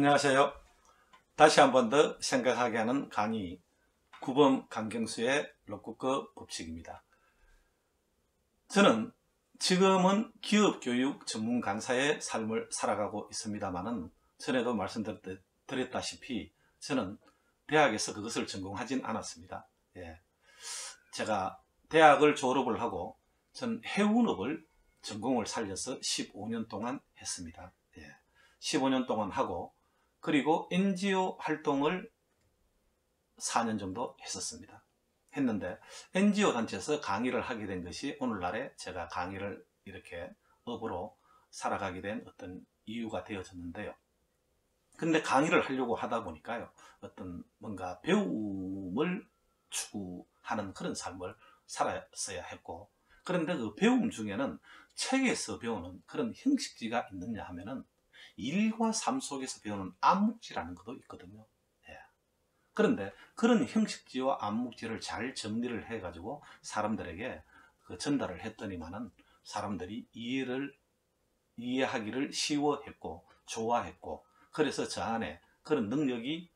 안녕하세요. 다시 한 번 더 생각하게 하는 강의 9번 강경수의 로쿠크 법칙입니다. 저는 지금은 기업교육 전문 강사의 삶을 살아가고 있습니다만은 전에도 말씀드렸다시피 저는 대학에서 그것을 전공하진 않았습니다. 예. 제가 대학을 졸업을 하고 전 해운업을 전공을 살려서 15년 동안 했습니다. 예. 15년 동안 하고 그리고 NGO 활동을 4년 정도 했었습니다. 했는데 NGO 단체에서 강의를 하게 된 것이 오늘날에 제가 강의를 이렇게 업으로 살아가게 된 어떤 이유가 되어졌는데요. 근데 강의를 하려고 하다 보니까요. 어떤 뭔가 배움을 추구하는 그런 삶을 살았어야 했고 그런데 그 배움 중에는 책에서 배우는 그런 형식지가 있느냐 하면은 일과 삶 속에서 배우는 암묵지라는 것도 있거든요. 예. 그런데 그런 형식지와 암묵지를 잘 정리를 해가지고 사람들에게 그 전달을 했더니만은 사람들이 이해를 이해하기를 쉬워했고 좋아했고 그래서 저 안에 그런 능력이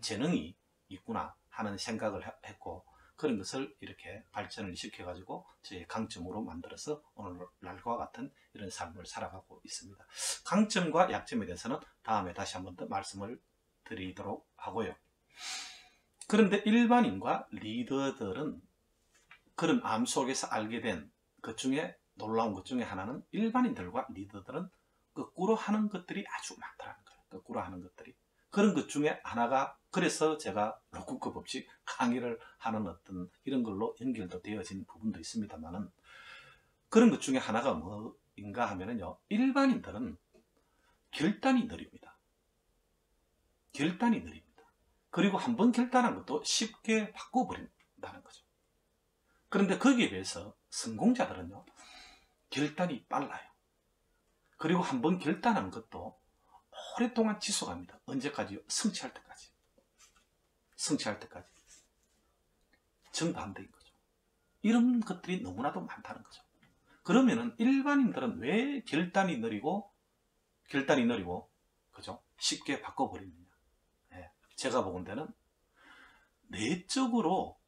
재능이 있구나 하는 생각을 했고 그런 것을 이렇게 발전을 시켜가지고 저의 강점으로 만들어서 오늘날과 같은 이런 삶을 살아가고 있습니다. 강점과 약점에 대해서는 다음에 다시 한번 더 말씀을 드리도록 하고요. 그런데 일반인과 리더들은 그런 암 속에서 알게 된 것 중에 놀라운 것 중에 하나는 일반인들과 리더들은 거꾸로 하는 것들이 아주 많다는 거예요. 거꾸로 하는 것들이. 그런 것 중에 하나가 그래서 제가 로쿠크 법칙 강의를 하는 어떤 이런 걸로 연결도 되어진 부분도 있습니다만은 그런 것 중에 하나가 뭐인가 하면은요 일반인들은 결단이 느립니다. 결단이 느립니다. 그리고 한 번 결단한 것도 쉽게 바꿔버린다는 거죠. 그런데 거기에 비해서 성공자들은요 결단이 빨라요. 그리고 한 번 결단한 것도 오랫동안 지속합니다. 언제까지요? 성취할 때까지. 성취할 때까지. 정반대인 거죠. 이런 것들이 너무나도 많다는 거죠. 그러면은 일반인들은 왜 결단이 느리고 결단이 느리고 그죠? 쉽게 바꿔버리느냐. 네. 제가 보건대는 내적으로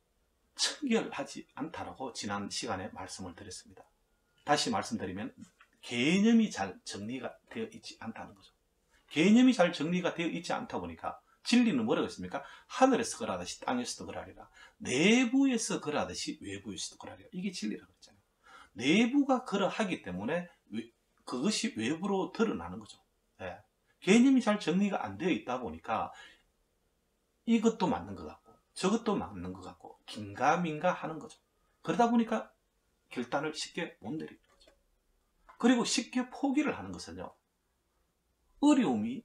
청결하지 않다라고 지난 시간에 말씀을 드렸습니다. 다시 말씀드리면 개념이 잘 정리가 되어 있지 않다는 거죠. 개념이 잘 정리가 되어 있지 않다 보니까 진리는 뭐라고 했습니까? 하늘에서 그라듯이 땅에서도 그라리라. 내부에서 그라듯이 외부에서도 그라리라. 이게 진리라고 했잖아요. 내부가 그러하기 때문에 그것이 외부로 드러나는 거죠. 네. 개념이 잘 정리가 안 되어 있다 보니까 이것도 맞는 것 같고 저것도 맞는 것 같고 긴가민가 하는 거죠. 그러다 보니까 결단을 쉽게 못 내리는 거죠. 그리고 쉽게 포기를 하는 것은요. 어려움이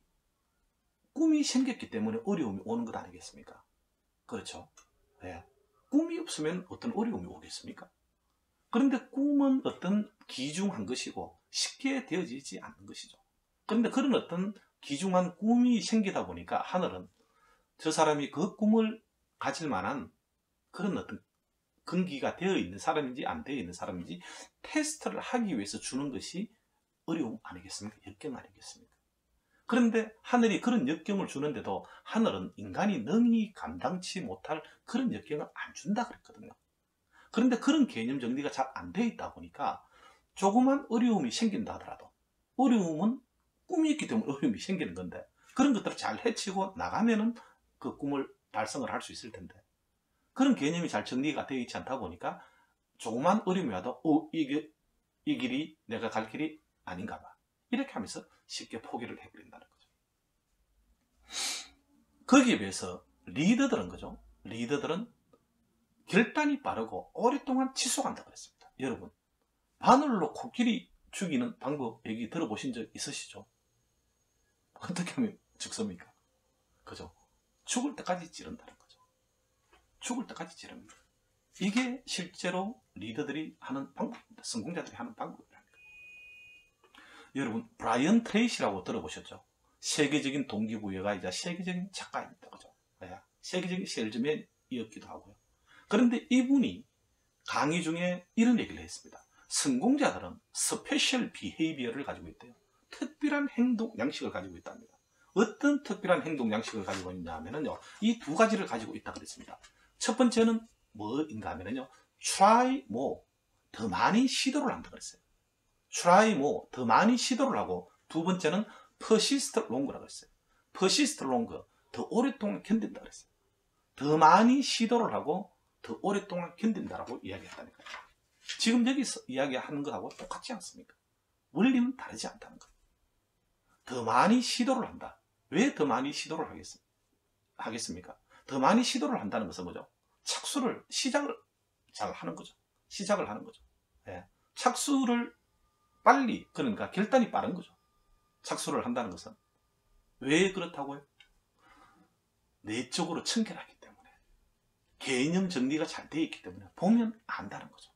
꿈이 생겼기 때문에 어려움이 오는 것 아니겠습니까? 그렇죠? 네. 꿈이 없으면 어떤 어려움이 오겠습니까? 그런데 꿈은 어떤 기중한 것이고 쉽게 되어지지 않는 것이죠. 그런데 그런 어떤 기중한 꿈이 생기다 보니까 하늘은 저 사람이 그 꿈을 가질 만한 그런 어떤 근기가 되어 있는 사람인지 안 되어 있는 사람인지 테스트를 하기 위해서 주는 것이 어려움 아니겠습니까? 역경 아니겠습니까? 그런데 하늘이 그런 역경을 주는데도 하늘은 인간이 능히 감당치 못할 그런 역경을 안 준다 그랬거든요. 그런데 그런 개념 정리가 잘 안 돼 있다 보니까 조그만 어려움이 생긴다 하더라도 어려움은 꿈이 있기 때문에 어려움이 생기는 건데 그런 것들을 잘 해치고 나가면은 그 꿈을 달성을 할 수 있을 텐데 그런 개념이 잘 정리가 되어 있지 않다 보니까 조그만 어려움이 와도 어, 이게, 이 길이 내가 갈 길이 아닌가 봐. 이렇게 하면서 쉽게 포기를 해버린다는 거죠. 거기에 비해서 리더들은 거죠. 리더들은 결단이 빠르고 오랫동안 지속한다고 했습니다. 여러분, 바늘로 코끼리 죽이는 방법 얘기 들어보신 적 있으시죠? 어떻게 하면 죽습니까? 그죠? 죽을 때까지 찌른다는 거죠. 죽을 때까지 찌릅니다. 이게 실제로 리더들이 하는 방법입니다. 성공자들이 하는 방법입니다. 여러분 브라이언 트레이시라고 들어보셨죠? 세계적인 동기부여가 이제 세계적인 작가입니다. 그죠? 네. 세계적인 셀즈맨 이었기도 하고요. 그런데 이분이 강의 중에 이런 얘기를 했습니다. 성공자들은 스페셜 비헤이비어를 가지고 있대요. 특별한 행동 양식을 가지고 있답니다. 어떤 특별한 행동 양식을 가지고 있냐 하면요. 이 두 가지를 가지고 있다 그랬습니다. 첫 번째는 뭐인가 하면요. try more. 더 많이 시도를 한다 그랬어요. Try more. 더 많이 시도를 하고 두 번째는 persist longer 그랬어요. persist longer. 더 오랫동안 견딘다 그랬어요. 더 많이 시도를 하고 더 오랫동안 견딘다라고 이야기했다니까요. 지금 여기서 이야기하는 것하고 똑같지 않습니까? 원리는 다르지 않다는 거예요. 더 많이 시도를 한다. 왜 더 많이 시도를 하겠습니까? 더 많이 시도를 한다는 것은 뭐죠? 착수를, 시작을 잘 하는 거죠. 시작을 하는 거죠. 예. 착수를 빨리, 그러니까 결단이 빠른 거죠. 착수를 한다는 것은. 왜 그렇다고요? 내적으로 청결하기 때문에. 개념 정리가 잘 되어 있기 때문에 보면 안다는 거죠.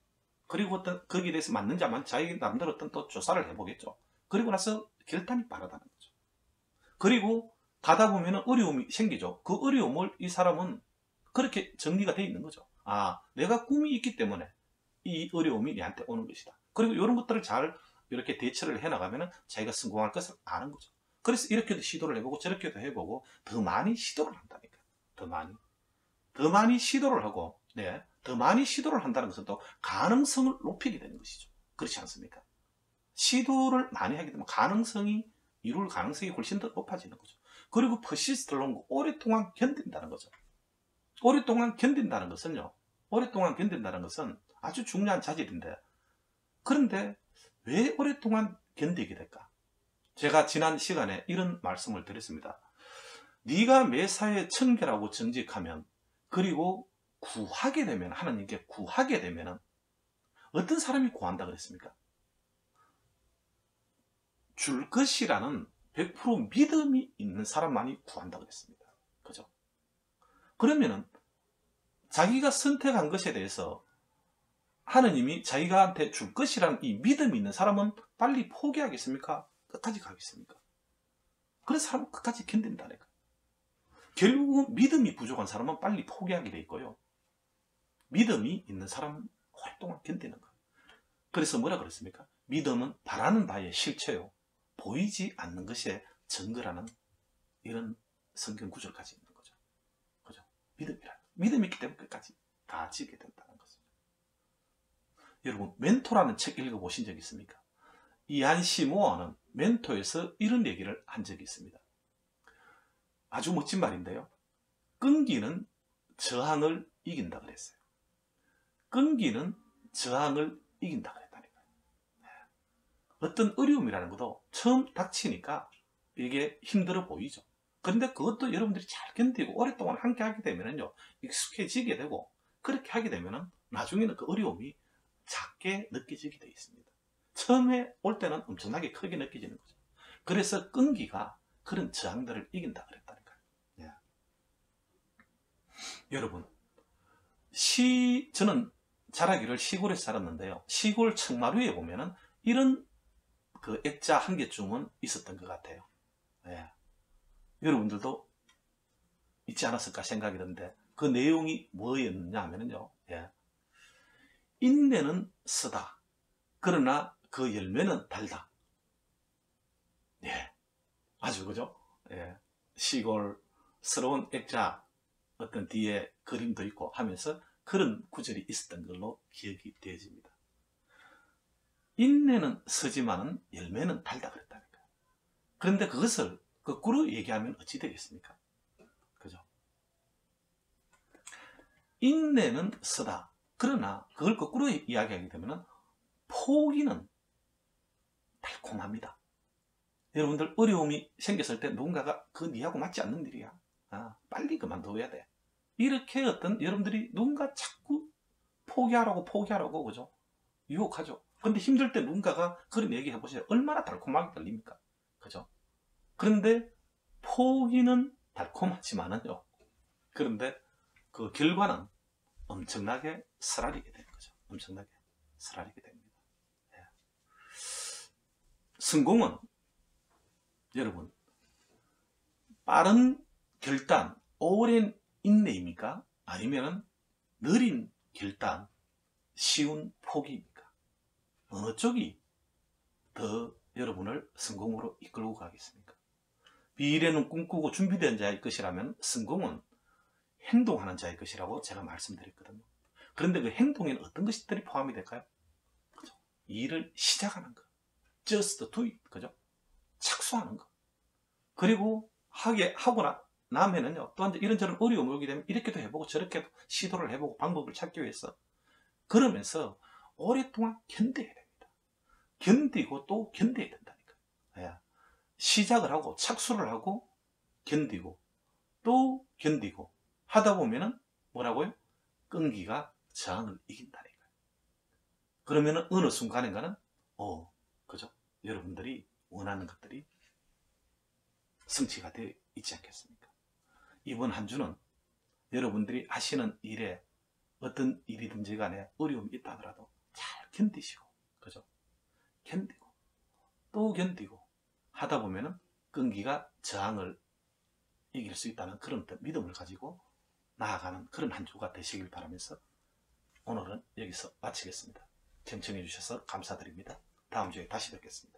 그리고 어떤 거기에 대해서 안 맞는지 자기 남들 어떤 또 조사를 해보겠죠. 그리고 나서 결단이 빠르다는 거죠. 그리고 가다 보면 어려움이 생기죠. 그 어려움을 이 사람은 그렇게 정리가 되어 있는 거죠. 아, 내가 꿈이 있기 때문에 이 어려움이 내한테 오는 것이다. 그리고 이런 것들을 잘 이렇게 대처를 해나가면 자기가 성공할 것을 아는 거죠. 그래서 이렇게도 시도를 해보고 저렇게도 해보고 더 많이 시도를 한다니까. 더 많이. 더 많이 시도를 하고, 네. 더 많이 시도를 한다는 것은 또 가능성을 높이게 되는 것이죠. 그렇지 않습니까? 시도를 많이 하게 되면 가능성이, 이룰 가능성이 훨씬 더 높아지는 거죠. 그리고 퍼시스트를 오랫동안 견딘다는 거죠. 오랫동안 견딘다는 것은요. 오랫동안 견딘다는 것은 아주 중요한 자질인데 그런데 왜 오랫동안 견디게 될까? 제가 지난 시간에 이런 말씀을 드렸습니다. 네가 매사에 청결하고 정직하면 그리고 구하게 되면 하나님께 구하게 되면 어떤 사람이 구한다 그랬습니까? 줄 것이라는 100% 믿음이 있는 사람만이 구한다 그랬습니다. 그죠? 그러면은 자기가 선택한 것에 대해서 하느님이 자기가한테 줄 것이라는 이 믿음이 있는 사람은 빨리 포기하겠습니까? 끝까지 가겠습니까? 그런 사람은 끝까지 견딘다니까. 결국은 믿음이 부족한 사람은 빨리 포기하게 돼 있고요. 믿음이 있는 사람은 오랫동안 견디는 거예요. 그래서 뭐라 그랬습니까? 믿음은 바라는 바의 실체요. 보이지 않는 것에 증거라는 이런 성경 구절까지 있는 거죠. 그죠? 믿음이라. 믿음이 있기 때문에 끝까지 다 지게 것입니다. 여러분, 멘토라는 책 읽어보신 적 있습니까? 이안 시모어는 멘토에서 이런 얘기를 한 적이 있습니다. 아주 멋진 말인데요. 끈기는 저항을 이긴다 그랬어요. 끈기는 저항을 이긴다 그랬다니까요. 네. 어떤 어려움이라는 것도 처음 닥치니까 이게 힘들어 보이죠. 그런데 그것도 여러분들이 잘 견디고 오랫동안 함께 하게 되면요 익숙해지게 되고 그렇게 하게 되면은 나중에는 그 어려움이 작게 느껴지게 되어 있습니다. 처음에 올 때는 엄청나게 크게 느껴지는 거죠. 그래서 끈기가 그런 저항들을 이긴다 그랬다니까요. 예. 여러분, 시, 저는 자라기를 시골에서 살았는데요. 시골 청마루에 보면은 이런 그 액자 한 개쯤은 있었던 것 같아요. 예. 여러분들도 있지 않았을까 생각이 드는데 그 내용이 뭐였느냐 하면요. 예. 인내는 쓰다. 그러나 그 열매는 달다. 예. 아주 그죠? 예. 시골스러운 액자 어떤 뒤에 그림도 있고 하면서 그런 구절이 있었던 걸로 기억이 되어집니다. 인내는 쓰지만은 열매는 달다 그랬다니까. 그런데 그것을 거꾸로 얘기하면 어찌 되겠습니까? 그죠? 인내는 쓰다. 그러나 그걸 거꾸로 이야기하게 되면 포기는 달콤합니다. 여러분들 어려움이 생겼을 때 누군가가 그 니하고 맞지 않는 일이야. 아, 빨리 그만둬야 돼. 이렇게 어떤 여러분들이 누군가 자꾸 포기하라고 포기하라고 그죠? 유혹하죠. 근데 힘들 때 누군가가 그런 얘기 해보세요. 얼마나 달콤하게 들립니까? 그죠? 그런데 포기는 달콤하지만은요. 그런데 그 결과는 엄청나게 쓰라리게 되는 거죠. 엄청나게 쓰라리게 됩니다. 예. 성공은 여러분 빠른 결단, 오랜 인내입니까? 아니면 느린 결단, 쉬운 포기입니까? 어느 쪽이 더 여러분을 성공으로 이끌고 가겠습니까? 미래는 꿈꾸고 준비된 자의 것이라면 성공은 행동하는 자의 것이라고 제가 말씀드렸거든요. 그런데 그 행동에는 어떤 것들이 포함이 될까요? 그죠? 일을 시작하는 것. just do it. 그죠? 착수하는 것. 그리고 하게, 하고 나, 나면은요, 또한 이런저런 어려움이 오게 되면 이렇게도 해보고 저렇게도 시도를 해보고 방법을 찾기 위해서 그러면서 오랫동안 견뎌야 됩니다. 견디고 또 견뎌야 된다니까. 예. 시작을 하고 착수를 하고 견디고 또 견디고 하다 보면은 뭐라고요? 끈기가 저항을 이긴다니까요. 그러면은 어느 순간인가는 어, 그죠? 여러분들이 원하는 것들이 성취가 되어 있지 않겠습니까? 이번 한 주는 여러분들이 하시는 일에 어떤 일이든지 간에 어려움이 있다 하더라도 잘 견디시고, 그죠? 견디고, 또 견디고, 하다 보면은 끈기가 저항을 이길 수 있다는 그런 믿음을 가지고 나아가는 그런 한 주가 되시길 바라면서 오늘은 여기서 마치겠습니다. 경청해 주셔서 감사드립니다. 다음 주에 다시 뵙겠습니다.